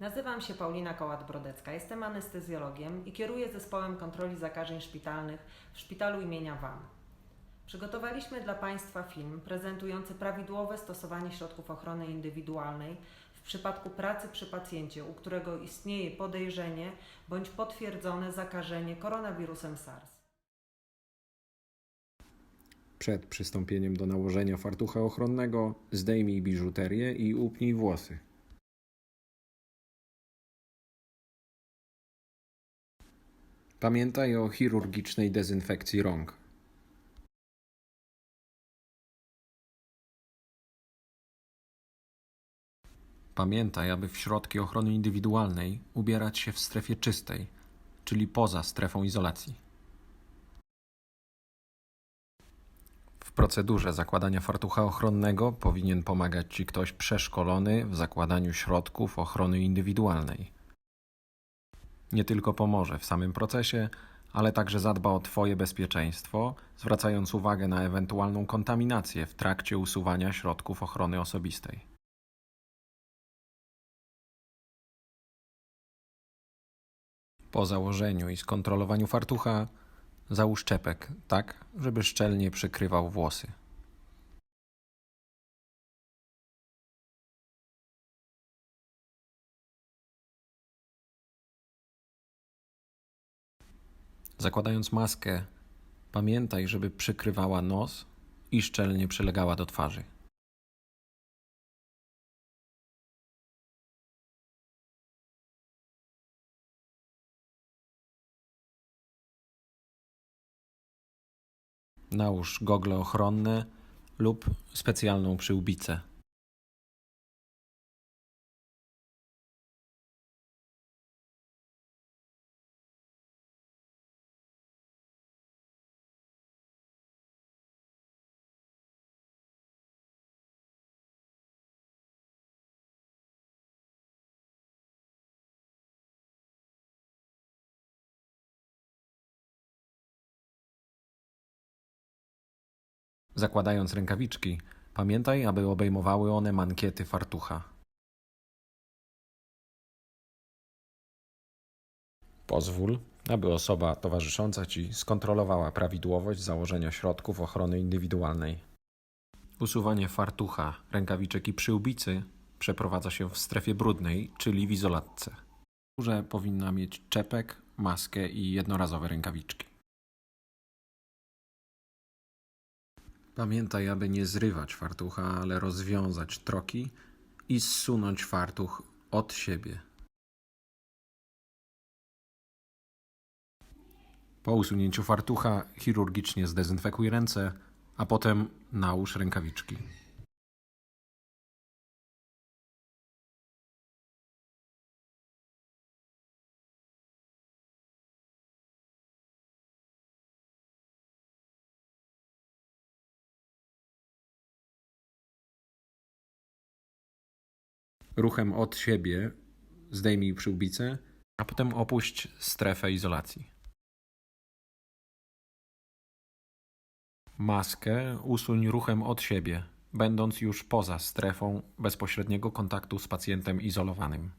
Nazywam się Paulina Kołat-Brodecka, jestem anestezjologiem i kieruję zespołem kontroli zakażeń szpitalnych w szpitalu imienia WAM. Przygotowaliśmy dla Państwa film prezentujący prawidłowe stosowanie środków ochrony indywidualnej w przypadku pracy przy pacjencie, u którego istnieje podejrzenie bądź potwierdzone zakażenie koronawirusem SARS. Przed przystąpieniem do nałożenia fartucha ochronnego zdejmij biżuterię i upnij włosy. Pamiętaj o chirurgicznej dezynfekcji rąk. Pamiętaj, aby w środki ochrony indywidualnej ubierać się w strefie czystej, czyli poza strefą izolacji. W procedurze zakładania fartucha ochronnego powinien pomagać Ci ktoś przeszkolony w zakładaniu środków ochrony indywidualnej. Nie tylko pomoże w samym procesie, ale także zadba o Twoje bezpieczeństwo, zwracając uwagę na ewentualną kontaminację w trakcie usuwania środków ochrony osobistej. Po założeniu i skontrolowaniu fartucha załóż czepek tak, żeby szczelnie przykrywał włosy. Zakładając maskę, pamiętaj, żeby przykrywała nos i szczelnie przylegała do twarzy. Nałóż gogle ochronne lub specjalną przyłbicę. Zakładając rękawiczki, pamiętaj, aby obejmowały one mankiety fartucha. Pozwól, aby osoba towarzysząca Ci skontrolowała prawidłowość założenia środków ochrony indywidualnej. Usuwanie fartucha, rękawiczek i przyłbicy przeprowadza się w strefie brudnej, czyli w izolatce. Że powinna mieć czepek, maskę i jednorazowe rękawiczki. Pamiętaj, aby nie zrywać fartucha, ale rozwiązać troki i zsunąć fartuch od siebie. Po usunięciu fartucha chirurgicznie zdezynfekuj ręce, a potem nałóż rękawiczki. Ruchem od siebie zdejmij przyłbicę, a potem opuść strefę izolacji. Maskę usuń ruchem od siebie, będąc już poza strefą bezpośredniego kontaktu z pacjentem izolowanym.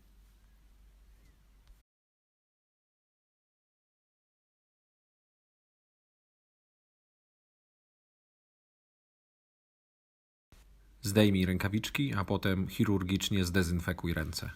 Zdejmij rękawiczki, a potem chirurgicznie zdezynfekuj ręce.